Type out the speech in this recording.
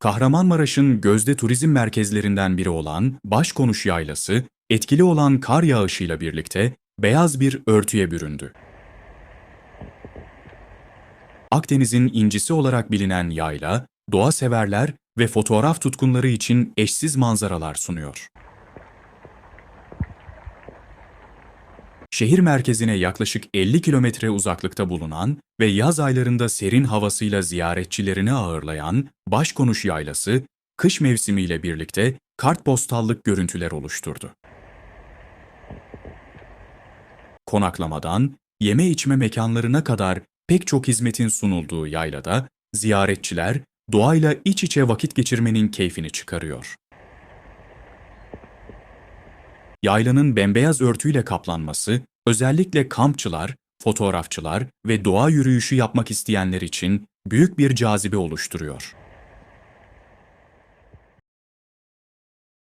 Kahramanmaraş'ın gözde turizm merkezlerinden biri olan Başkonuş Yaylası, etkili olan kar yağışıyla birlikte beyaz bir örtüye büründü. Akdeniz'in incisi olarak bilinen yayla, doğa severler ve fotoğraf tutkunları için eşsiz manzaralar sunuyor. Şehir merkezine yaklaşık 50 kilometre uzaklıkta bulunan ve yaz aylarında serin havasıyla ziyaretçilerini ağırlayan Başkonuş Yaylası, kış mevsimiyle birlikte kartpostallık görüntüler oluşturdu. Konaklamadan yeme içme mekanlarına kadar pek çok hizmetin sunulduğu yaylada ziyaretçiler doğayla iç içe vakit geçirmenin keyfini çıkarıyor. Yaylanın bembeyaz örtüyle kaplanması özellikle kampçılar, fotoğrafçılar ve doğa yürüyüşü yapmak isteyenler için büyük bir cazibe oluşturuyor.